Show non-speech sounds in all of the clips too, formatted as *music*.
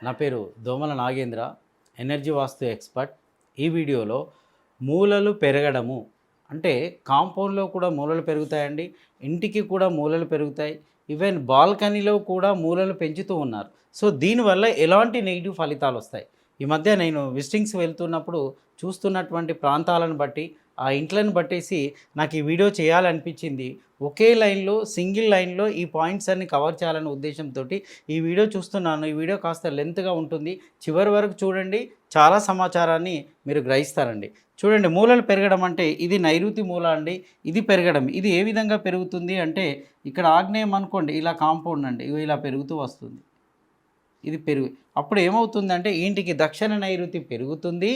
నా పేరు దోమల నాగేంద్ర ఎనర్జీ వాస్తు ఎక్స్పర్ట్. ఈ వీడియోలో మూలలు పెరగడము అంటే కాంపౌండ్లో కూడా మూలలు పెరుగుతాయండి ఇంటికి కూడా మూలలు పెరుగుతాయి ఈవెన్ బాల్కనీలో కూడా మూలలు పెంచుతూ ఉన్నారు. సో దీనివల్ల ఎలాంటి నెగిటివ్ ఫలితాలు వస్తాయి ఈ మధ్య నేను విజిటింగ్స్ వెళ్తున్నప్పుడు చూస్తున్నటువంటి ప్రాంతాలను బట్టి ఆ ఇంట్లను పట్టేసి నాకు ఈ వీడియో చేయాలనిపించింది. ఒకే లైన్లో సింగిల్ లైన్లో ఈ పాయింట్స్ అన్ని కవర్ చేయాలనే ఉద్దేశంతో ఈ వీడియో చూస్తున్నాను. ఈ వీడియో కాస్త లెంత్గా ఉంటుంది. చివరి వరకు చూడండి. చాలా సమాచారాన్ని మీరు గ్రహిస్తారండి. చూడండి మూలలు పెరగడం అంటే ఇది నైరుతి మూల అండి. ఇది పెరగడం. ఇది ఏ విధంగా పెరుగుతుంది అంటే ఇక్కడ ఆగ్నేయం అనుకోండి ఇలా కాంపౌండ్ అండి. ఇగో ఇలా పెరుగుతూ వస్తుంది. ఇది పెరుగు. అప్పుడు ఏమవుతుందంటే ఇంటికి దక్షిణ నైరుతి పెరుగుతుంది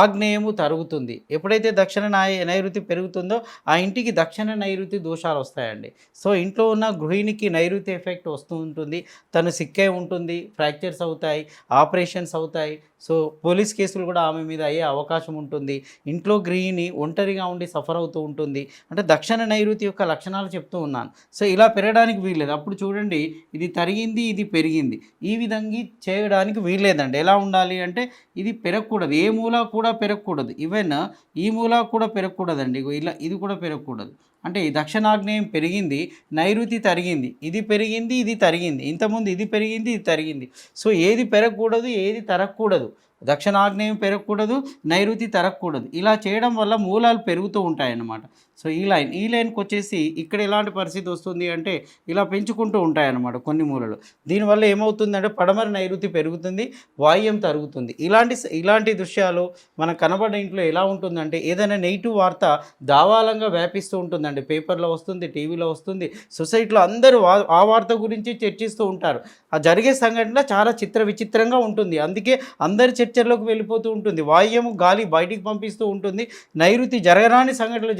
ఆగ్నేయము తరుగుతుంది. ఎప్పుడైతే దక్షిణ నాయ నైరుతి పెరుగుతుందో ఆ ఇంటికి దక్షిణ నైరుతి దోషాలు వస్తాయండి. సో ఇంట్లో ఉన్న గృహిణికి నైరుతి ఎఫెక్ట్ వస్తూ ఉంటుంది. తను సిక్కే ఉంటుంది ఫ్రాక్చర్స్ అవుతాయి ఆపరేషన్స్ అవుతాయి. సో పోలీస్ కేసులు కూడా ఆమె మీద అయ్యే అవకాశం ఉంటుంది. ఇంట్లో గృహిణి ఒంటరిగా ఉండి సఫర్ అవుతూ ఉంటుంది. అంటే దక్షిణ నైరుతి యొక్క లక్షణాలు చెప్తూ ఉన్నాను. సో ఇలా పెరగడానికి వీల్లేదు. అప్పుడు చూడండి ఇది తరిగింది ఇది పెరిగింది. ఈ విధంగా చేయడానికి వీల్లేదండి. ఎలా ఉండాలి అంటే ఇది పెరగకూడదు. ఏ మూల కూడా పెరగకూడదు. ఈవెన్ ఈ మూల కూడా పెరగకూడదండి. ఇలా ఇది కూడా పెరగకూడదు. అంటే ఈ దక్షిణాగ్నేయం పెరిగింది నైరుతి తరిగింది. ఇది పెరిగింది ఇది తరిగింది. ఇంతకుముందు ఇది పెరిగింది ఇది తరిగింది. సో ఏది పెరగకూడదు ఏది తరగకూడదు. దక్షిణాగ్నేయం పెరగకూడదు నైరుతి తరగకూడదు. ఇలా చేయడం వల్ల మూలాలు పెరుగుతూ ఉంటాయన్నమాట. సో ఈ లైన్ ఈ లైన్కి వచ్చేసి ఇక్కడ ఎలాంటి పరిస్థితి వస్తుంది అంటే ఇలా పెంచుకుంటూ ఉంటాయన్నమాట కొన్ని మూలలు. దీనివల్ల ఏమవుతుందంటే పడమర నైరుతి పెరుగుతుంది వాయుం తరుగుతుంది. ఇలాంటి ఇలాంటి దృశ్యాలు మన కనబడే ఇంట్లో ఎలా ఉంటుందంటే ఏదైనా నెగిటివ్ వార్త దావాలంగా వ్యాపిస్తూ ఉంటుందండి. పేపర్లో వస్తుంది టీవీలో వస్తుంది సొసైటీలో అందరూ ఆ వార్త గురించి చర్చిస్తూ ఉంటారు. ఆ జరిగే సంఘటన చాలా చిత్ర విచిత్రంగా ఉంటుంది. అందుకే అందరి చర్చల్లోకి వెళ్ళిపోతూ ఉంటుంది. వాయుము గాలి బయటికి పంపిస్తూ ఉంటుంది. నైరుతి జరగరాని సంఘటనలు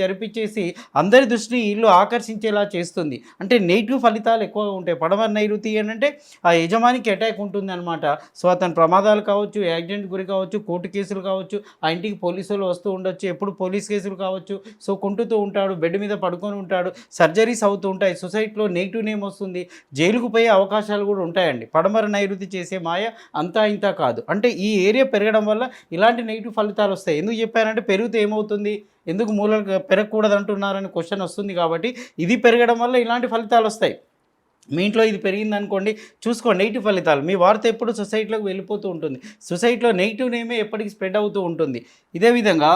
చేసి అందరి దృష్టిని ఇల్లు ఆకర్షించేలా చేస్తుంది. అంటే నెగిటివ్ ఫలితాలు ఎక్కువగా ఉంటాయి. పడమర నైరుతి ఏంటంటే ఆ యజమానికి అటాక్ ఉంటుంది అనమాట సో అతను ప్రమాదాలు కావచ్చు యాక్సిడెంట్ గురి కావచ్చు కోర్టు కేసులు కావచ్చు ఆ ఇంటికి పోలీసులు వస్తూ ఉండొచ్చు ఎప్పుడు పోలీస్ కేసులు కావచ్చు. సో కుంటుతూ ఉంటాడు బెడ్ మీద పడుకొని ఉంటాడు సర్జరీస్ అవుతూ ఉంటాయి. సొసైటీలో నెగిటివ్ నేమ్ వస్తుంది. జైలుకు పోయే అవకాశాలు కూడా ఉంటాయండి. పడమర నైరుతి చేసే మాయ అంతా ఇంత కాదు. అంటే ఈ ఏరియా పెరగడం వల్ల ఇలాంటి నెగిటివ్ ఫలితాలు వస్తాయి. ఎందుకు చెప్పారంటే పెరిగితే ఏమవుతుంది? ఎందుకు మూలలు పెరగకూడదు అంటున్నారని క్వశ్చన్ వస్తుంది కాబట్టి ఇది పెరగడం వల్ల ఇలాంటి ఫలితాలు వస్తాయి. మీ ఇంట్లో ఇది పెరిగిందనుకోండి చూసుకోండి నెగిటివ్ ఫలితాలు. మీ వార్త ఎప్పుడు సొసైటీలోకి వెళ్ళిపోతూ ఉంటుంది. సొసైటీలో నెగిటివ్ నేమే ఎప్పటికీ స్ప్రెడ్ అవుతూ ఉంటుంది. ఇదే విధంగా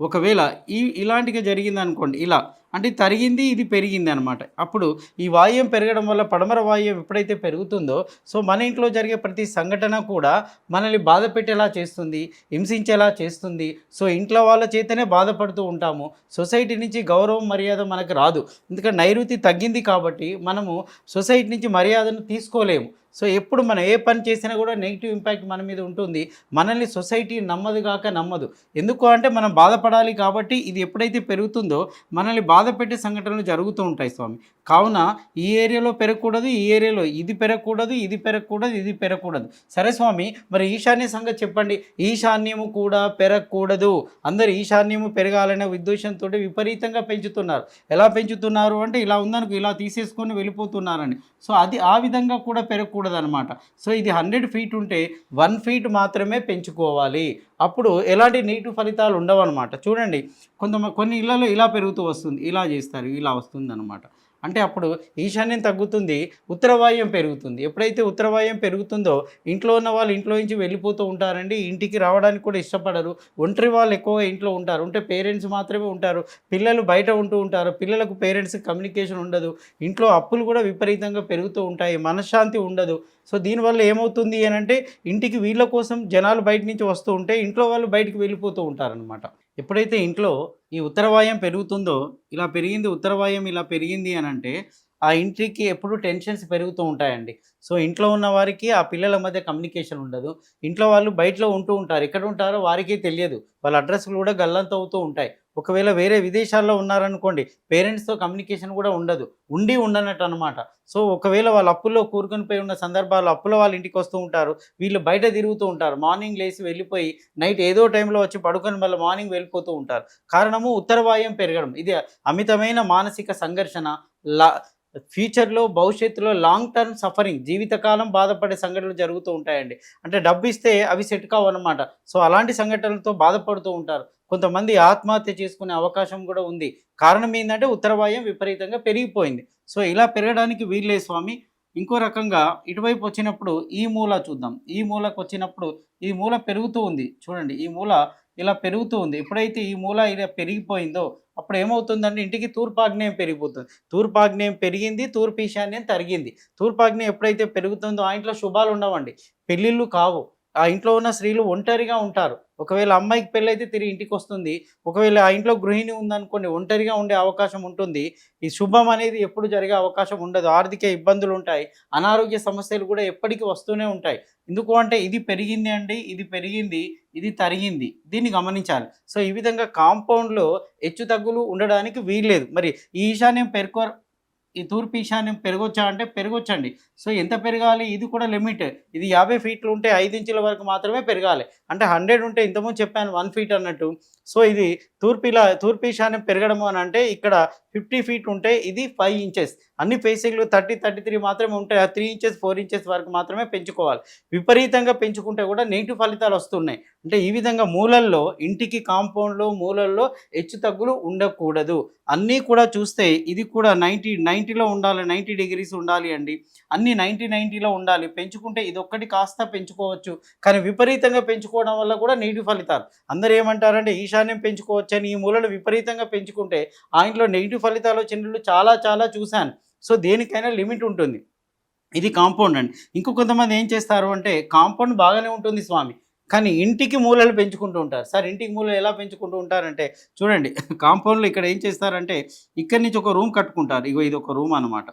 ఒకవేళ ఈ ఇలాంటిగా జరిగింది అనుకోండి ఇలా అంటే తరిగింది ఇది పెరిగింది అనమాట అప్పుడు ఈ వాయుం పెరగడం వల్ల పడమర వాయుం ఎప్పుడైతే పెరుగుతుందో సో మన ఇంట్లో జరిగే ప్రతి సంఘటన కూడా మనల్ని బాధ పెట్టేలా చేస్తుంది హింసించేలా చేస్తుంది. సో ఇంట్లో వాళ్ళ చేతనే బాధపడుతూ ఉంటాము. సొసైటీ నుంచి గౌరవం మర్యాద మనకు రాదు. ఎందుకంటే నైరుతి తగ్గింది కాబట్టి మనము సొసైటీ నుంచి మర్యాదను తీసుకోలేము. సో ఎప్పుడు మనం ఏ పని చేసినా కూడా నెగిటివ్ ఇంపాక్ట్ మన మీద ఉంటుంది. మనల్ని సొసైటీ నమ్మదు కాక నమ్మదు. ఎందుకు అంటే మనం బాధపడాలి కాబట్టి ఇది ఎప్పుడైతే పెరుగుతుందో మనల్ని బాధ పెట్టే సంఘటనలు జరుగుతూ ఉంటాయి స్వామి. కావున ఈ ఏరియాలో పెరగకూడదు ఈ ఏరియాలో ఇది పెరగకూడదు ఇది పెరగకూడదు ఇది పెరగకూడదు. సరే స్వామి మరి ఈశాన్య సంగతి చెప్పండి. ఈశాన్యము కూడా పెరగకూడదు. అందరు ఈశాన్యము పెరగాలనే ఉద్దేశంతో విపరీతంగా పెంచుతున్నారు. ఎలా పెంచుతున్నారు అంటే ఇలా ఉందనుకో ఇలా తీసేసుకొని వెళ్ళిపోతున్నారని. సో అది ఆ విధంగా కూడా పెరగకూడదు అనమాట సో ఇది హండ్రెడ్ ఫీట్ ఉంటే వన్ ఫీట్ మాత్రమే పెంచుకోవాలి. అప్పుడు ఎలాంటి నెగిటివ్ ఫలితాలు ఉండవు అనమాట చూడండి కొంత కొన్ని ఇళ్ళలో ఇలా పెరుగుతూ వస్తుంది ఇలా చేస్తారు ఇలా వస్తుంది అనమాట అంటే అప్పుడు ఈశాన్యం తగ్గుతుంది ఉత్తరవాయం పెరుగుతుంది. ఎప్పుడైతే ఉత్తరవాయం పెరుగుతుందో ఇంట్లో ఉన్న వాళ్ళు ఇంట్లో నుంచి వెళ్ళిపోతూ ఉంటారండి. ఇంటికి రావడానికి కూడా ఇష్టపడరు. ఒంటరి వాళ్ళు ఎక్కువగా ఇంట్లో ఉంటారు. ఉంటే పేరెంట్స్ మాత్రమే ఉంటారు. పిల్లలు బయట ఉంటూ ఉంటారు. పిల్లలకు పేరెంట్స్ కమ్యూనికేషన్ ఉండదు. ఇంట్లో అప్పులు కూడా విపరీతంగా పెరుగుతూ ఉంటాయి. మనశ్శాంతి ఉండదు. సో దీనివల్ల ఏమవుతుంది అని అంటే ఇంటికి వీళ్ళ కోసం జనాలు బయట నుంచి వస్తూ ఉంటే ఇంట్లో వాళ్ళు బయటికి వెళ్ళిపోతూ ఉంటారనమాట ఎప్పుడైతే ఇంట్లో ఈ ఉత్తరవాయం పెరుగుతుందో ఇలా పెరిగింది ఉత్తరవాయం ఇలా పెరిగింది అని అంటే ఆ ఇంటికి ఎప్పుడు టెన్షన్స్ పెరుగుతూ ఉంటాయండి. సో ఇంట్లో ఉన్న వారికి ఆ పిల్లల మధ్య కమ్యూనికేషన్ ఉండదు. ఇంట్లో వాళ్ళు బయటలో ఉంటూ ఉంటారు. ఎక్కడ ఉంటారో వారికే తెలియదు. వాళ్ళ అడ్రస్లు కూడా గల్లంత అవుతూ ఉంటాయి. ఒకవేళ వేరే విదేశాల్లో ఉన్నారనుకోండి పేరెంట్స్తో కమ్యూనికేషన్ కూడా ఉండదు. ఉండి ఉండనట్టు అనమాట సో ఒకవేళ వాళ్ళు అప్పుల్లో కూరుకొని పోయి ఉన్న సందర్భాల్లో అప్పుల వాళ్ళ ఇంటికి వస్తూ ఉంటారు వీళ్ళు బయట తిరుగుతూ ఉంటారు మార్నింగ్ లేచి వెళ్ళిపోయి నైట్ ఏదో టైంలో వచ్చి పడుకొని మళ్ళీ మార్నింగ్ వెళ్ళిపోతూ ఉంటారు. కారణము ఉత్తరవాయం పెరగడం. ఇది అమితమైన మానసిక సంఘర్షణ లా ఫ్యూచర్లో భవిష్యత్తులో లాంగ్ టర్మ్ సఫరింగ్ జీవితకాలం బాధపడే సంఘటనలు జరుగుతూ ఉంటాయండి. అంటే డబ్బు ఇస్తే అవి సెట్ కావన్నమాట సో అలాంటి సంఘటనలతో బాధపడుతూ ఉంటారు. కొంతమంది ఆత్మహత్య చేసుకునే అవకాశం కూడా ఉంది. కారణం ఏంటంటే ఉత్తరవాయం విపరీతంగా పెరిగిపోయింది. సో ఇలా పెరగడానికి వీళ్ళే స్వామి. ఇంకో రకంగా ఇటువైపు వచ్చినప్పుడు ఈ మూల చూద్దాం. ఈ మూలకు వచ్చినప్పుడు ఈ మూల పెరుగుతూ ఉంది. చూడండి ఈ మూల ఇలా పెరుగుతూ ఉంది. ఎప్పుడైతే ఈ మూల ఇలా పెరిగిపోయిందో అప్పుడు ఏమవుతుందంటే ఇంటికి తూర్పాగ్నేయం పెరిగిపోతుంది. తూర్పాగ్నేయం పెరిగింది తూర్పు ఈశాన్యం తరిగింది. తూర్పాగ్నేయం ఎప్పుడైతే పెరుగుతుందో ఆ ఇంట్లో శుభాలు ఉండవండి. పెళ్ళిళ్ళు కావు. ఆ ఇంట్లో ఉన్న స్త్రీలు ఒంటరిగా ఉంటారు. ఒకవేళ అమ్మాయికి పెళ్ళైతే తిరిగి ఇంటికి వస్తుంది. ఒకవేళ ఆ ఇంట్లో గృహిణి ఉందనుకోండి ఒంటరిగా ఉండే అవకాశం ఉంటుంది. ఈ శుభం అనేది ఎప్పుడు జరిగే అవకాశం ఉండదు. ఆర్థిక ఇబ్బందులు ఉంటాయి. అనారోగ్య సమస్యలు కూడా ఎప్పటికీ వస్తూనే ఉంటాయి. ఎందుకు అంటే ఇది పెరిగింది అండి ఇది పెరిగింది ఇది తరిగింది. దీన్ని గమనించాలి. సో ఈ విధంగా కాంపౌండ్లో హెచ్చు తగ్గులు ఉండడానికి వీల్లేదు. మరి ఈ ఈశాన్యం పెరుకో ఈ తూర్పు ఈశాన్యం పెరగొచ్చా అంటే పెరగొచ్చండి. సో ఎంత పెరగాలి? ఇది కూడా లిమిట్. ఇది యాభై ఫీట్లు ఉంటే ఐదు ఇంచుల వరకు మాత్రమే పెరగాలి. అంటే హండ్రెడ్ ఉంటే ఇంతకుముందు చెప్పాను వన్ ఫీట్ అన్నట్టు. సో ఇది తూర్పు ఇలా తూర్పు ఈశాన్యం పెరగడము అని అంటే ఇక్కడ ఫిఫ్టీ ఫీట్ ఉంటే ఇది ఫైవ్ ఇంచెస్. అన్ని ఫేసింగ్లు థర్టీ థర్టీ త్రీ మాత్రమే ఉంటాయి ఆ త్రీ ఇంచెస్ ఫోర్ ఇంచెస్ వరకు మాత్రమే పెంచుకోవాలి. విపరీతంగా పెంచుకుంటే కూడా నెగిటివ్ ఫలితాలు వస్తున్నాయి. అంటే ఈ విధంగా మూలల్లో ఇంటికి కాంపౌండ్లో మూలల్లో హెచ్చు తగ్గులు ఉండకూడదు. అన్నీ కూడా చూస్తే ఇది కూడా నైంటీ నైంటీలో ఉండాలి నైంటీ డిగ్రీస్ ఉండాలి అండి. అన్నీ నైంటీ నైంటీలో ఉండాలి. పెంచుకుంటే ఇదొక్కటి కాస్త పెంచుకోవచ్చు. కానీ విపరీతంగా పెంచుకోవడం వల్ల కూడా నెగిటివ్ ఫలితాలు. అందరూ ఏమంటారంటే ఈశాన్యం పెంచుకోవచ్చని ఈ మూలలు విపరీతంగా పెంచుకుంటే ఆ ఇంట్లో నెగిటివ్ ఫలితాలు వచ్చినట్లు చాలా చాలా చూశాను. సో దేనికైనా లిమిట్ ఉంటుంది. ఇది కాంపౌండ్ అండి. ఇంకో కొంతమంది ఏం చేస్తారు అంటే కాంపౌండ్ బాగానే ఉంటుంది స్వామి. కానీ ఇంటికి మూలలు పెంచుకుంటూ ఉంటారు. సార్ ఇంటికి మూలలు ఎలా పెంచుకుంటూ ఉంటారంటే చూడండి కాంపౌండ్లో ఇక్కడ ఏం చేస్తారంటే ఇక్కడి నుంచి ఒక రూమ్ కట్టుకుంటారు. ఇగో ఇది ఒక రూమ్ అనమాట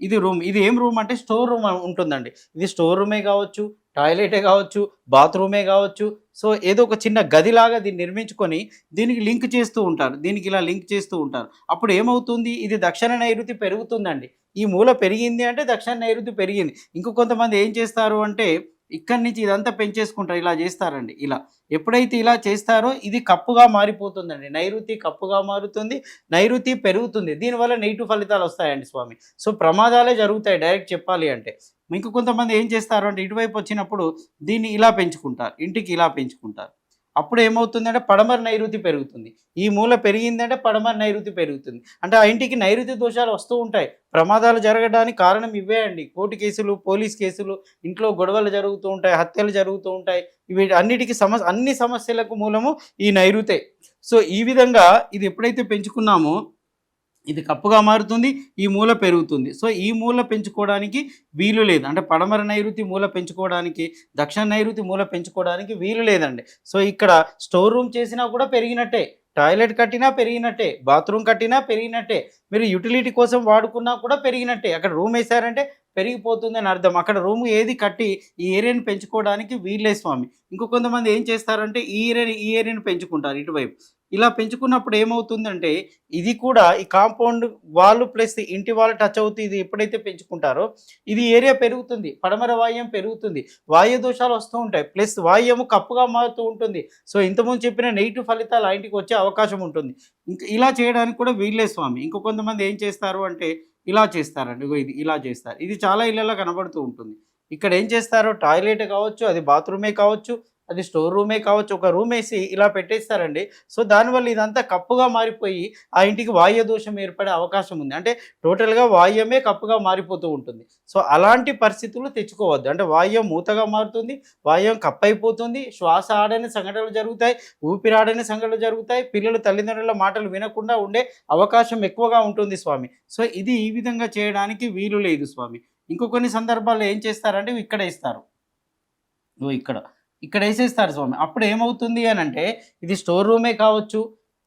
ఇది రూమ్ ఇది ఏం రూమ్ అంటే స్టోర్ రూమ్ ఉంటుందండి. ఇది స్టోర్ రూమే కావచ్చు టాయిలెటే కావచ్చు బాత్రూమే కావచ్చు. సో ఏదో ఒక చిన్న గదిలాగా దీన్ని నిర్మించుకొని దీనికి లింక్ చేస్తూ ఉంటారు. దీనికి ఇలా లింక్ చేస్తూ ఉంటారు. అప్పుడు ఏమవుతుంది? ఇది దక్షిణ నైరుతి పెరుగుతుందండి. ఈ మూల పెరిగింది అంటే దక్షిణ నైరుతి పెరిగింది. ఇంకొంతమంది కొంతమంది ఏం చేస్తారు అంటే ఇక్కడి నుంచి ఇదంతా పెంచేసుకుంటారు ఇలా చేస్తారండి ఇలా. ఎప్పుడైతే ఇలా చేస్తారో ఇది కప్పుగా మారిపోతుందండి. నైరుతి కప్పుగా మారుతుంది నైరుతి పెరుగుతుంది. దీనివల్ల నెగిటివ్ ఫలితాలు వస్తాయండి స్వామి. సో ప్రమాదాలే జరుగుతాయి డైరెక్ట్ చెప్పాలి అంటే. ఇంక కొంతమంది ఏం చేస్తారు అంటే ఇటువైపు వచ్చినప్పుడు దీన్ని ఇలా పెంచుకుంటారు ఇంటికి ఇలా పెంచుకుంటారు. అప్పుడు ఏమవుతుందంటే పడమర నైరుతి పెరుగుతుంది. ఈ మూల పెరిగిందంటే పడమర నైరుతి పెరుగుతుంది. అంటే ఆ ఇంటికి నైరుతి దోషాలు వస్తూ ఉంటాయి. ప్రమాదాలు జరగడానికి కారణం ఇవే అండి. కోర్టు కేసులు పోలీస్ కేసులు ఇంట్లో గొడవలు జరుగుతూ ఉంటాయి హత్యలు జరుగుతూ ఉంటాయి. ఇవి అన్నిటికీ సమస్య అన్ని సమస్యలకు మూలము ఈ నైరుతే. సో ఈ విధంగా ఇది ఎప్పుడైతే పెంచుకున్నామో ఇది కప్పుగా మారుతుంది ఈ మూల పెరుగుతుంది. సో ఈ మూల పెంచుకోవడానికి వీలు లేదు. అంటే పడమర నైరుతి మూల పెంచుకోవడానికి దక్షిణ నైరుతి మూల పెంచుకోవడానికి వీలు లేదండి. సో ఇక్కడ స్టోర్ రూమ్ చేసినా కూడా పెరిగినట్టే. టాయిలెట్ కట్టినా పెరిగినట్టే. బాత్రూమ్ కట్టినా పెరిగినట్టే. మీరు యూటిలిటీ కోసం వాడుకున్నా కూడా పెరిగినట్టే. అక్కడ రూమ్ వేసారంటే పెరిగిపోతుంది అని అర్థం. అక్కడ రూమ్ ఏది కట్టి ఈ ఏరియాని పెంచుకోవడానికి వీళ్ళే స్వామి. ఇంకో కొంతమంది ఏం చేస్తారంటే ఈ ఏరియా ఈ ఏరియాని పెంచుకుంటారు ఇటువైపు. ఇలా పెంచుకున్నప్పుడు ఏమవుతుందంటే ఇది కూడా ఈ కాంపౌండ్ వాళ్ళు ప్లస్ ఇంటి వాళ్ళు టచ్ అవుతుంది ఇది ఎప్పుడైతే పెంచుకుంటారో ఇది ఏరియా పెరుగుతుంది పడమర వాయుం పెరుగుతుంది వాయు దోషాలు వస్తూ ఉంటాయి ప్లస్ వాయుము కప్పుగా మారుతూ ఉంటుంది. సో ఇంతకుముందు చెప్పిన నెగిటివ్ ఫలితాలు ఆ ఇంటికి వచ్చే అవకాశం ఉంటుంది. ఇంకా ఇలా చేయడానికి కూడా వీళ్ళే స్వామి. ఇంకో కొంతమంది ఏం చేస్తారు అంటే ఇలా చేస్తారండి ఇది ఇలా చేస్తారు. ఇది చాలా ఇళ్ళలో కనబడుతూ ఉంటుంది. ఇక్కడ ఏం చేస్తారో టాయిలెట్ కావచ్చు అది బాత్రూమే కావచ్చు అది స్టోర్ రూమే కావచ్చు ఒక రూమ్ వేసి ఇలా పెట్టేస్తారండి. సో దానివల్ల ఇదంతా కప్పుగా మారిపోయి ఆ ఇంటికి వాయు దోషం ఏర్పడే అవకాశం ఉంది. అంటే టోటల్గా వాయుమే కప్పుగా మారిపోతూ ఉంటుంది. సో అలాంటి పరిస్థితులు తెచ్చుకోవద్దు. అంటే వాయుం మూతగా మారుతుంది వాయుం కప్పు అయిపోతుంది శ్వాస ఆడని సంఘటనలు జరుగుతాయి ఊపిరాడని సంఘటనలు జరుగుతాయి పిల్లలు తల్లిదండ్రుల మాటలు వినకుండా ఉండే అవకాశం ఎక్కువగా ఉంటుంది స్వామి. సో ఇది ఈ విధంగా చేయడానికి వీలు లేదు స్వామి. ఇంకో కొన్ని సందర్భాల్లో ఏం చేస్తారంటే ఇక్కడ ఇస్తారు. నువ్వు ఇక్కడ. ఇక్కడ వేసేస్తారు స్వామి. అప్పుడు ఏమవుతుంది అని అంటే ఇది స్టోర్ రూమే కావచ్చు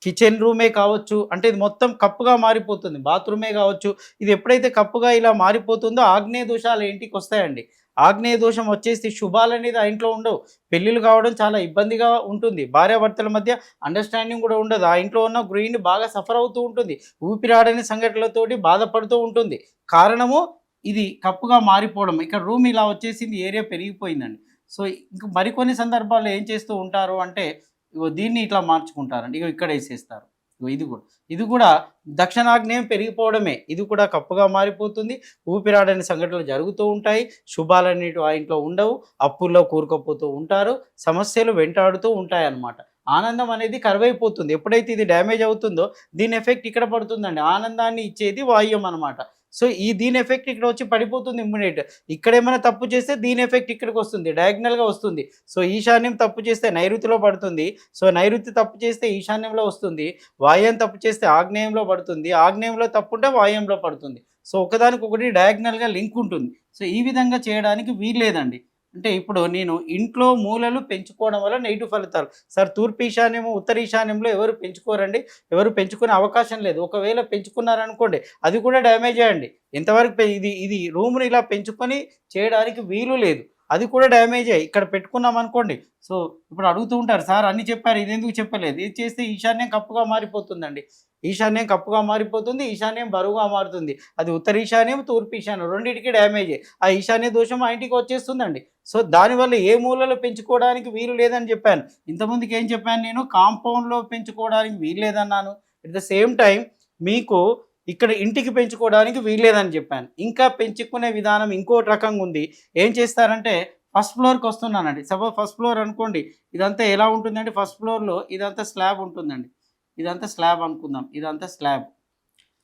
కిచెన్ రూమే కావచ్చు అంటే ఇది మొత్తం కప్పుగా మారిపోతుంది. బాత్రూమే కావచ్చు ఇది ఎప్పుడైతే కప్పుగా ఇలా మారిపోతుందో ఆగ్నేయ దోషాలు ఇంటికి వస్తాయండి. ఆగ్నేయ దోషం వచ్చేసి శుభాలు అనేది ఆ ఇంట్లో ఉండవు. పెళ్ళిళ్ళు కావడం చాలా ఇబ్బందిగా ఉంటుంది. భార్యాభర్తల మధ్య అండర్స్టాండింగ్ కూడా ఉండదు. ఆ ఇంట్లో ఉన్న గృహిణి బాగా సఫర్ అవుతూ ఉంటుంది. ఊపిరాడని సంఘటనలతోటి బాధపడుతూ ఉంటుంది. కారణము ఇది కప్పుగా మారిపోవడం. ఇక్కడ రూమ్ ఇలా వచ్చేసింది ఏరియా పెరిగిపోయిందండి. సో ఇంక మరికొన్ని సందర్భాల్లో ఏం చేస్తూ ఉంటారు అంటే ఇగో దీన్ని ఇట్లా మార్చుకుంటారండి. ఇగో ఇక్కడ వేసేస్తారు. ఇగో ఇది కూడా. ఇది కూడా దక్షిణాగ్నేయం పెరిగిపోవడమే. ఇది కూడా కప్పుగా మారిపోతుంది. ఊపిరాడని సంఘటనలు జరుగుతూ ఉంటాయి. శుభాలన్నిటి ఆ ఇంట్లో ఉండవు. అప్పుల్లో కూరుకుపోతూ ఉంటారు. సమస్యలు వెంటాడుతూ ఉంటాయి అన్నమాట ఆనందం అనేది కరువైపోతుంది. ఎప్పుడైతే ఇది డ్యామేజ్ అవుతుందో దీని ఎఫెక్ట్ ఇక్కడ పడుతుందండి. ఆనందాన్ని ఇచ్చేది వాయుం అనమాట సో ఈ దీని ఎఫెక్ట్ ఇక్కడ వచ్చి పడిపోతుంది ఇమ్మీడియట్ ఇక్కడ ఏమైనా తప్పు చేస్తే దీని ఎఫెక్ట్ ఇక్కడికి వస్తుంది డయాగ్నల్గా వస్తుంది. సో ఈశాన్యం తప్పు చేస్తే నైరుతిలో పడుతుంది. సో నైరుతి తప్పు చేస్తే ఈశాన్యంలో వస్తుంది. వాయుం తప్పు చేస్తే ఆగ్నేయంలో పడుతుంది. ఆగ్నేయంలో తప్పు ఉంటే వాయుంలో పడుతుంది. సో ఒకదానికి ఒకటి డయాగ్నల్గా లింక్ ఉంటుంది. సో ఈ విధంగా చేయడానికి వీల్లేదండి. అంటే ఇప్పుడు నేను ఇంట్లో మూలలు పెంచుకోవడం వల్ల నెగిటివ్ ఫలితాలు. సార్ తూర్పు ఈశాన్యము ఉత్తర ఈశాన్యంలో ఎవరు పెంచుకోరండి? ఎవరు పెంచుకునే అవకాశం లేదు. ఒకవేళ పెంచుకున్నారనుకోండి అది కూడా డ్యామేజ్ అయ్యండి ఎంతవరకు పె- ఇది ఇది రూమ్ని ఇలా పెంచుకొని చేయడానికి వీలు లేదు. అది కూడా డ్యామేజ్ అయ్యి ఇక్కడ పెట్టుకున్నాం అనుకోండి. సో ఇప్పుడు అడుగుతూ ఉంటారు సార్ అన్ని చెప్పారు ఇది ఎందుకు చెప్పలేదు? ఇది చేస్తే ఈశాన్యం కప్పుగా మారిపోతుందండి. ఈశాన్యం కప్పుగా మారిపోతుంది ఈశాన్యం బరువుగా మారుతుంది. అది ఉత్తర ఈశాన్యం తూర్పు ఈశాన్యం రెండింటికి డ్యామేజ్. ఆ ఈశాన్య దోషం ఆ ఇంటికి వచ్చేస్తుందండి. సో దానివల్ల ఏ మూలలో పెంచుకోవడానికి వీలు లేదని చెప్పాను. ఇంతకుముందుకు ఏం చెప్పాను నేను? కాంపౌండ్లో పెంచుకోవడానికి వీలు లేదన్నాను. అట్ ద సేమ్ టైం మీకు ఇక్కడ ఇంటికి పెంచుకోవడానికి వీల్లేదని చెప్పాను. ఇంకా పెంచుకునే విధానం ఇంకో రకంగా ఉంది. ఏం చేస్తారంటే ఫస్ట్ ఫ్లోర్కి వస్తున్నానండి. సపోజ్ ఫస్ట్ ఫ్లోర్ అనుకోండి ఇదంతా ఎలా ఉంటుందండి? ఫస్ట్ ఫ్లోర్లో ఇదంతా స్లాబ్ ఉంటుందండి. ఇదంతా స్లాబ్ అనుకుందాం. ఇదంతా స్లాబ్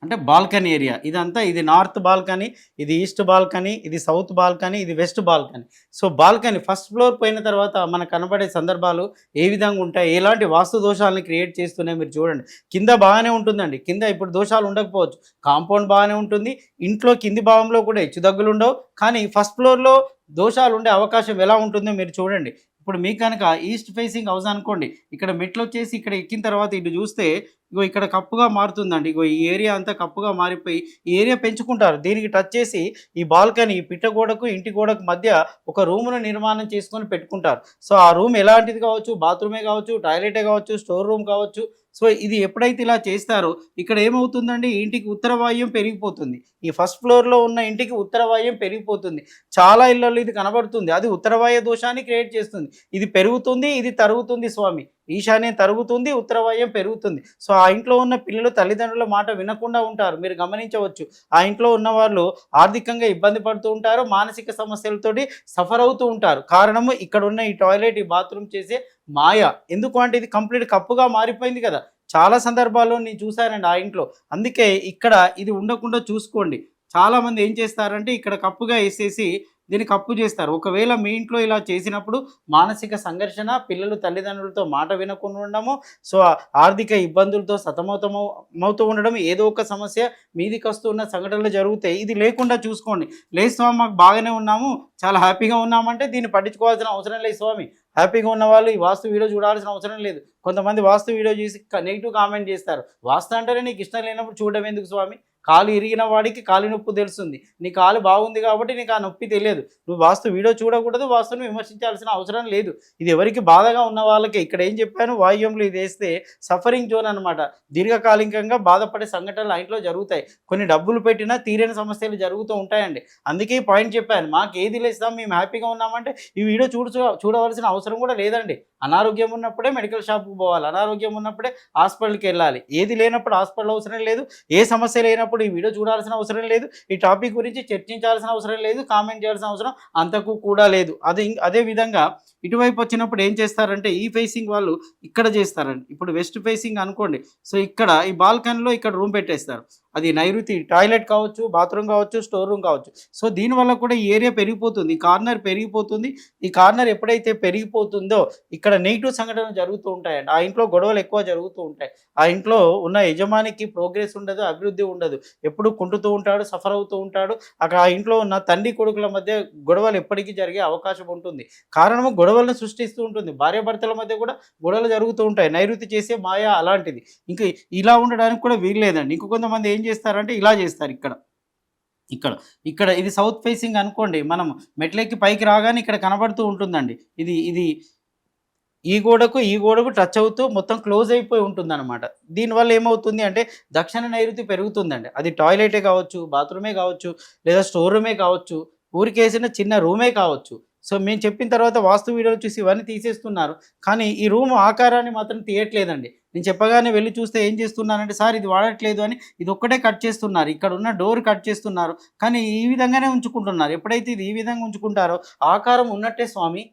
అంటే బాల్కనీ ఏరియా ఇదంతా ఇది నార్త్ బాల్కనీ ఇది ఈస్ట్ బాల్కనీ ఇది సౌత్ బాల్కనీ ఇది west balcony so balcony first floor పోయిన తర్వాత మనకు కనబడే సందర్భాలు ఏ విధంగా ఉంటాయి? ఎలాంటి వాస్తు దోషాలను క్రియేట్ చేస్తున్నాయి మీరు చూడండి. కింద బాగానే ఉంటుందండి. కింద ఇప్పుడు దోషాలు ఉండకపోవచ్చు. కాంపౌండ్ బాగానే ఉంటుంది. ఇంట్లో కింది భాగంలో కూడా హెచ్చుతగ్గులు ఉండవు. కానీ ఫస్ట్ ఫ్లోర్లో దోషాలు ఉండే అవకాశం ఎలా ఉంటుందో మీరు చూడండి. ఇప్పుడు మీకు కనుక ఈస్ట్ ఫేసింగ్ హౌస్ అనుకోండి ఇక్కడ మెట్లు వచ్చేసి ఇక్కడ ఎక్కిన తర్వాత ఇటు చూస్తే ఇగో ఇక్కడ కప్పుగా మారుతుందండి. ఇగో ఈ ఏరియా అంతా కప్పుగా మారిపోయి ఈ ఏరియా పెంచుకుంటారు. దీనికి టచ్ చేసి ఈ బాల్కనీ ఈ పిట్ట గోడకు ఇంటి గోడకు మధ్య ఒక రూమును నిర్మాణం చేసుకొని పెట్టుకుంటారు. సో ఆ రూమ్ ఎలాంటిది కావచ్చు? బాత్రూమే కావచ్చు టాయిలెటే కావచ్చు స్టోర్ రూమ్ కావచ్చు. సో ఇది ఎప్పుడైతే ఇలా చేస్తారో ఇక్కడ ఏమవుతుందండి? ఇంటికి ఉత్తరవాయుం పెరిగిపోతుంది. ఈ ఫస్ట్ ఫ్లోర్లో ఉన్న ఇంటికి ఉత్తరవాయుం పెరిగిపోతుంది. చాలా ఇళ్ళలో ఇది కనబడుతుంది. అది ఉత్తరవాయ దోషాన్ని క్రియేట్ చేస్తుంది. ఇది పెరుగుతుంది ఇది తరుగుతుంది స్వామి. ఈశాన్యం తరుగుతుంది ఉత్తరవాయం పెరుగుతుంది. సో ఆ ఇంట్లో ఉన్న పిల్లలు తల్లిదండ్రుల మాట వినకుండా ఉంటారు. మీరు గమనించవచ్చు. ఆ ఇంట్లో ఉన్న వాళ్ళు ఆర్థికంగా ఇబ్బంది పడుతూ ఉంటారు మానసిక సమస్యలతోటి సఫర్ అవుతూ ఉంటారు. కారణము ఇక్కడ ఉన్న ఈ టాయిలెట్ ఈ బాత్రూమ్ చేసే మాయ. ఎందుకు అంటే ఇది కంప్లీట్ కప్పుగా మారిపోయింది కదా. చాలా సందర్భాల్లో నేను చూశానండి ఆ ఇంట్లో. అందుకే ఇక్కడ ఇది ఉండకుండా చూసుకోండి. చాలామంది ఏం చేస్తారంటే ఇక్కడ కప్పుగా వేసేసి దీనికి అప్పు చేస్తారు. ఒకవేళ మీ ఇంట్లో ఇలా చేసినప్పుడు మానసిక సంఘర్షణ పిల్లలు తల్లిదండ్రులతో మాట వినకుండా ఉండడము సో ఆర్థిక ఇబ్బందులతో సతమతమవుతూ ఉండడం ఏదో ఒక సమస్య మీదికి వస్తున్న సంఘటనలు జరుగుతాయి. ఇది లేకుండా చూసుకోండి. లేదు స్వామి మాకు బాగానే ఉన్నాము. చాలా హ్యాపీగా ఉన్నామంటే దీన్ని పట్టించుకోవాల్సిన అవసరం లేదు స్వామి. హ్యాపీగా ఉన్న వాళ్ళు ఈ వాస్తు వీడియో చూడాల్సిన అవసరం లేదు. కొంతమంది వాస్తు వీడియో చూసి నెగిటివ్ కామెంట్ చేస్తారు. వాస్తు అంటేనే నీకు ఇష్టం లేనప్పుడు చూడడం ఎందుకు స్వామి? కాలు ఇరిగిన వాడికి కాలు నొప్పి తెలుస్తుంది. నీ కాలు బాగుంది కాబట్టి నీకు ఆ నొప్పి తెలియదు. నువ్వు వాస్తు వీడియో చూడకూడదు వాస్తుని విమర్శించాల్సిన అవసరం లేదు. ఇది ఎవరికి బాధగా ఉన్న వాళ్ళకి. ఇక్కడ ఏం చెప్పాను? వాయువ్యంలో ఇది వేస్తే సఫరింగ్ జోన్ అనమాట దీర్ఘకాలికంగా బాధపడే సంఘటనలు ఆ ఇంట్లో జరుగుతాయి. కొన్ని డబ్బులు పెట్టినా తీరని సమస్యలు జరుగుతూ ఉంటాయండి. అందుకే ఈ పాయింట్ చెప్పాను. మాకు ఏది లేస్తాం మేము హ్యాపీగా ఉన్నామంటే ఈ వీడియో చూడు చూడవలసిన అవసరం కూడా లేదండి. అనారోగ్యం ఉన్నప్పుడే మెడికల్ షాప్కి పోవాలి. అనారోగ్యం ఉన్నప్పుడే హాస్పిటల్కి వెళ్ళాలి. ఏది లేనప్పుడు హాస్పిటల్ అవసరం లేదు. ఏ సమస్య లేనప్పుడు ఈ వీడియో చూడాల్సిన అవసరం లేదు. ఈ టాపిక్ గురించి చర్చించాల్సిన అవసరం లేదు. కామెంట్ చేయాల్సిన అవసరం అంతకు కూడా లేదు. అదే అదే విధంగా ఇటువైపు వచ్చినప్పుడు ఏం చేస్తారంటే ఈ ఫేసింగ్ వాళ్ళు ఇక్కడ చేస్తారండి. ఇప్పుడు వెస్ట్ ఫేసింగ్ అనుకోండి. సో ఇక్కడ ఈ బాల్కనీలో ఇక్కడ రూమ్ పెట్టేస్తారు. అది నైరుతి టాయిలెట్ కావచ్చు బాత్రూమ్ కావచ్చు స్టోర్ రూమ్ కావచ్చు. సో దీనివల్ల కూడా ఈ ఏరియా పెరిగిపోతుంది. ఈ కార్నర్ పెరిగిపోతుంది. ఈ కార్నర్ ఎప్పుడైతే పెరిగిపోతుందో ఇక్కడ నెగిటివ్ సంఘటనలు జరుగుతూ ఉంటాయండి. ఆ ఇంట్లో గొడవలు ఎక్కువ జరుగుతూ ఉంటాయి. ఆ ఇంట్లో ఉన్న యజమానికి ప్రోగ్రెస్ ఉండదు అభివృద్ధి ఉండదు. ఎప్పుడు కుంటుతూ ఉంటాడు సఫర్ అవుతూ ఉంటాడు. అక్కడ ఆ ఇంట్లో ఉన్న తండ్రి కొడుకుల మధ్య గొడవలు ఎప్పటికీ జరిగే అవకాశం ఉంటుంది. కారణము గొడవలను సృష్టిస్తూ ఉంటుంది. భార్యాభర్తల మధ్య కూడా గొడవలు జరుగుతూ ఉంటాయి. నైరుతి చేసే మాయ అలాంటిది. ఇంకా ఇలా ఉండడానికి కూడా వీల్లేదండి. ఇంకో ఇంకొంతమంది ఏం చేస్తారంటే ఇలా చేస్తారు ఇక్కడ. ఇక్కడ. ఇక్కడ ఇది సౌత్ ఫేసింగ్ అనుకోండి మనం మెట్లెక్కి పైకి రాగానే ఇక్కడ కనబడుతూ ఉంటుందండి. ఇది ఇది ఈ గోడకు ఈ గోడకు టచ్ అవుతూ మొత్తం క్లోజ్ అయిపోయి ఉంటుందన్నమాట. దీనివల్ల ఏమవుతుంది అంటే దక్షిణ నైరుతి పెరుగుతుందండి. అది టాయిలెటే కావచ్చు బాత్రూమే కావచ్చు లేదా స్టోర్ రూమే కావచ్చు ఊరికేసిన చిన్న రూమే కావచ్చు. సో మేము చెప్పిన తర్వాత వాస్తు వీడియోలు చూసి ఇవన్నీ తీసేస్తున్నారు. కానీ ఈ రూమ్ ఆకారాన్ని మాత్రం తీయట్లేదండి. నేను చెప్పగానే వెళ్ళి చూస్తే ఏం చేస్తున్నారంటే సార్ ఇది వాడట్లేదు అని ఇది ఒక్కటే కట్ చేస్తున్నారు. ఇక్కడ ఉన్న డోర్ కట్ చేస్తున్నారు. కానీ ఈ విధంగానే ఉంచుకుంటున్నారు. ఎప్పుడైతే ఇది ఈ విధంగా ఉంచుకుంటారో ఆకారం ఉన్నట్టే స్వామి.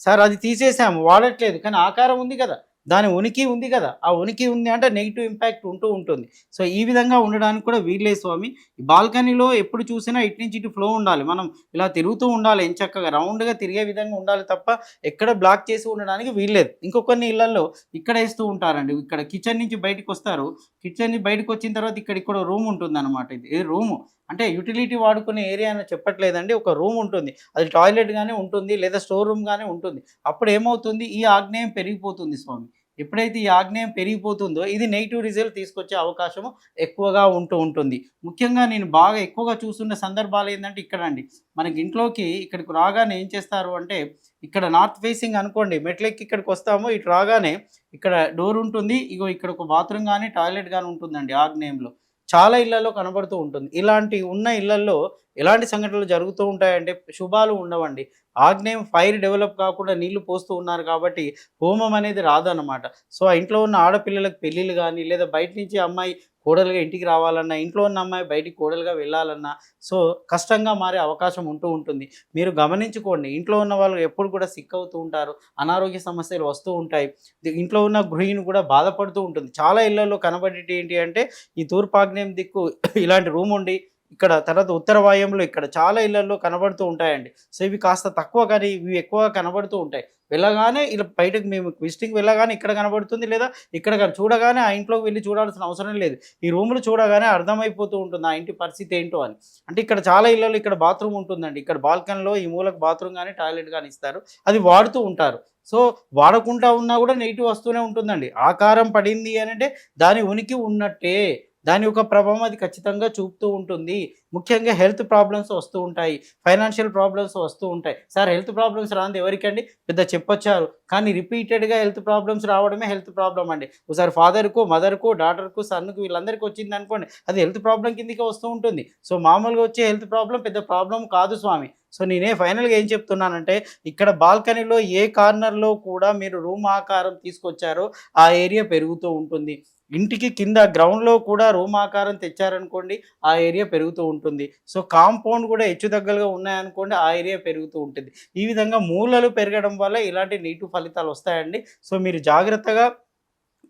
సార్ అది తీసేసాము వాడట్లేదు. కానీ ఆకారం ఉంది కదా. దాని ఉనికి ఉంది కదా ఆ ఉనికి ఉంది అంటే నెగిటివ్ ఇంపాక్ట్ ఉంటూ ఉంటుంది. సో ఈ విధంగా ఉండడానికి కూడా వీళ్ళే స్వామి. బాల్కనీలో ఎప్పుడు చూసినా ఇటు నుంచి ఇటు ఫ్లో ఉండాలి. మనం ఇలా తిరుగుతూ ఉండాలి ఎంచక్కగా రౌండ్గా తిరిగే విధంగా ఉండాలి తప్ప ఎక్కడ బ్లాక్ చేసి ఉండడానికి వీల్లేదు ఇంకొన్ని ఇళ్ళలో ఇక్కడ వేస్తూ ఉంటారండి. ఇక్కడ కిచెన్ నుంచి బయటకు వస్తారు. కిచెన్ నుంచి బయటకు వచ్చిన తర్వాత ఇక్కడ ఇక్కడ రూమ్ ఉంటుంది అనమాట ఇది రూము అంటే యూటిలిటీ వాడుకునే ఏరియా అని చెప్పట్లేదండి. ఒక రూమ్ ఉంటుంది. అది టాయిలెట్ గానే ఉంటుంది లేదా స్టోర్ రూమ్ గానే ఉంటుంది. అప్పుడు ఏమవుతుంది? ఈ ఆగ్నేయం పెరిగిపోతుంది స్వామి. ఎప్పుడైతే ఈ ఆగ్నేయం పెరిగిపోతుందో ఇది నెగిటివ్ రిజల్ట్ తీసుకొచ్చే అవకాశము ఎక్కువగా ఉంటూ ఉంటుంది. ముఖ్యంగా నేను బాగా ఎక్కువగా చూస్తున్న సందర్భాలు ఏంటంటే ఇక్కడ అండి. మనకి ఇంట్లోకి ఇక్కడికి రాగానే ఏం చేస్తారు అంటే ఇక్కడ నార్త్ ఫేసింగ్ అనుకోండి మెట్లెక్కి ఇక్కడికి వస్తామో ఇటు రాగానే ఇక్కడ డోర్ ఉంటుంది ఇగో ఇక్కడ ఒక బాత్రూమ్ కానీ టాయిలెట్ కానీ ఉంటుందండి ఆగ్నేయంలో. చాలా ఇళ్ళలో కనబడుతూ ఉంటుంది. ఇలాంటి ఉన్న ఇళ్ళలో ఎలాంటి సంఘటనలు జరుగుతూ ఉంటాయంటే శుభాలు ఉండవండి. ఆగ్నేయం ఫైర్ డెవలప్ కాకుండా నీళ్ళు పోస్తూ ఉన్నారు కాబట్టి హోమం అనేది రాదన్నమాట. సో ఆ ఇంట్లో ఉన్న ఆడపిల్లలకు పెళ్ళిళ్ళు కానీ లేదా బయట నుంచి అమ్మాయి కోడలుగా ఇంటికి రావాలన్నా ఇంట్లో ఉన్న అమ్మాయి బయటికి కోడలుగా వెళ్ళాలన్నా సో కష్టంగా మారే అవకాశం ఉంటూ ఉంటుంది. మీరు గమనించుకోండి ఇంట్లో ఉన్న వాళ్ళు ఎప్పుడు కూడా సిక్ అవుతూ ఉంటారు అనారోగ్య సమస్యలు వస్తూ ఉంటాయి. ఇంట్లో ఉన్న గృహిణి కూడా బాధపడుతూ ఉంటుంది. చాలా ఇళ్ళలో కనబడేటి ఏంటి అంటే ఈ తూర్పాగ్నేయం దిక్కు *coughs* ఇలాంటి రూమ్ ఉండి ఇక్కడ తర్వాత ఉత్తర వాయుంలో ఇక్కడ చాలా ఇళ్ళలో కనబడుతూ ఉంటాయండి. సో ఇవి కాస్త తక్కువ కానీ ఇవి ఎక్కువగా కనబడుతూ ఉంటాయి. వెళ్ళగానే ఇలా బయటకు మేము విజిటింగ్ వెళ్ళగానే ఇక్కడ కనబడుతుంది లేదా ఇక్కడ చూడగానే ఆ ఇంట్లోకి వెళ్ళి చూడాల్సిన అవసరం లేదు. ఈ రూములు చూడగానే అర్థమైపోతూ ఉంటుంది ఆ ఇంటి పరిస్థితి ఏంటో అని. అంటే ఇక్కడ చాలా ఇళ్ళలో ఇక్కడ బాత్రూమ్ ఉంటుందండి. ఇక్కడ బాల్కనీలో ఈ మూలకు బాత్రూమ్ కానీ టాయిలెట్ కానీ ఇస్తారు. అది వాడుతూ ఉంటారు. సో వాడకుండా ఉన్నా కూడా నెగిటివ్ వస్తూనే ఉంటుందండి. ఆకారం పడింది అని అంటే దాని ఉనికి ఉన్నట్టే. దాని యొక్క ప్రభావం అది ఖచ్చితంగా చూపుతూ ఉంటుంది. ముఖ్యంగా హెల్త్ ప్రాబ్లమ్స్ వస్తూ ఉంటాయి. ఫైనాన్షియల్ ప్రాబ్లమ్స్ వస్తూ ఉంటాయి. సార్ హెల్త్ ప్రాబ్లమ్స్ రాంది ఎవరికండి? పెద్ద చెప్పొచ్చారు. కానీ రిపీటెడ్గా హెల్త్ ప్రాబ్లమ్స్ రావడమే హెల్త్ ప్రాబ్లం అండి. ఒకసారి ఫాదర్కు మదర్కు డాటర్కు సన్కు వీళ్ళందరికీ వచ్చింది అనుకోండి అది హెల్త్ ప్రాబ్లం కిందకి వస్తూ ఉంటుంది. సో మామూలుగా వచ్చే హెల్త్ ప్రాబ్లం పెద్ద ప్రాబ్లం కాదు స్వామి. సో నేనే ఫైనల్గా ఏం చెప్తున్నానంటే ఇక్కడ బాల్కనీలో ఏ కార్నర్లో కూడా మీరు రూమ్ ఆకారం తీసుకొచ్చారో ఆ ఏరియా పెరుగుతూ ఉంటుంది. ఇంటికి కింద గ్రౌండ్లో కూడా రూమ్ ఆకారం తెచ్చారనుకోండి ఆ ఏరియా పెరుగుతూ ఉంటుంది. సో కాంపౌండ్ కూడా హెచ్చు దగ్గరగా ఉన్నాయనుకోండి ఆ ఏరియా పెరుగుతూ ఉంటుంది. ఈ విధంగా మూలలు పెరగడం వల్ల ఇలాంటి నీటి ఫలితాలు వస్తాయండి. సో మీరు జాగ్రత్తగా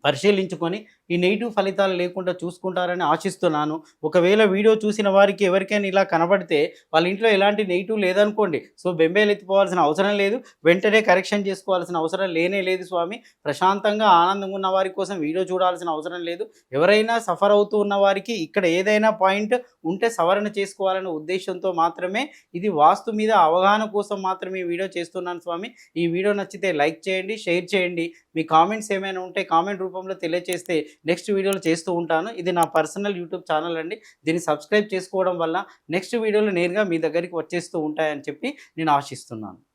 పరిశీలించుకొని ఈ నెగిటివ్ ఫలితాలు లేకుండా చూసుకుంటారని ఆశిస్తున్నాను. ఒకవేళ వీడియో చూసిన వారికి ఎవరికైనా ఇలా కనబడితే వాళ్ళ ఇంట్లో ఎలాంటి నెగిటివ్ లేదనుకోండి. సో బెంబేలు ఎత్తిపోవాల్సిన అవసరం లేదు. వెంటనే కరెక్షన్ చేసుకోవాల్సిన అవసరం లేనే లేదు స్వామి. ప్రశాంతంగా ఆనందంగా ఉన్న వారి కోసం వీడియో చూడాల్సిన అవసరం లేదు. ఎవరైనా సఫర్ అవుతూ ఉన్న వారికి ఇక్కడ ఏదైనా పాయింట్ ఉంటే సవరణ చేసుకోవాలనే ఉద్దేశంతో మాత్రమే ఇది వాస్తు మీద అవగాహన కోసం మాత్రమే వీడియో చేస్తున్నాను స్వామి. ఈ వీడియో నచ్చితే లైక్ చేయండి షేర్ చేయండి. మీ కామెంట్స్ ఏమైనా ఉంటే కామెంట్ రూపంలో తెలియజేస్తే నెక్స్ట్ వీడియోలు చేస్తూ ఉంటాను. ఇది నా పర్సనల్ యూట్యూబ్ ఛానల్ అండి. దీన్ని సబ్స్క్రైబ్ చేసుకోవడం వల్ల నెక్స్ట్ వీడియోలు నేరుగా మీ దగ్గరికి వచ్చేస్తూ ఉంటాయని చెప్పి నేను ఆశిస్తున్నాను.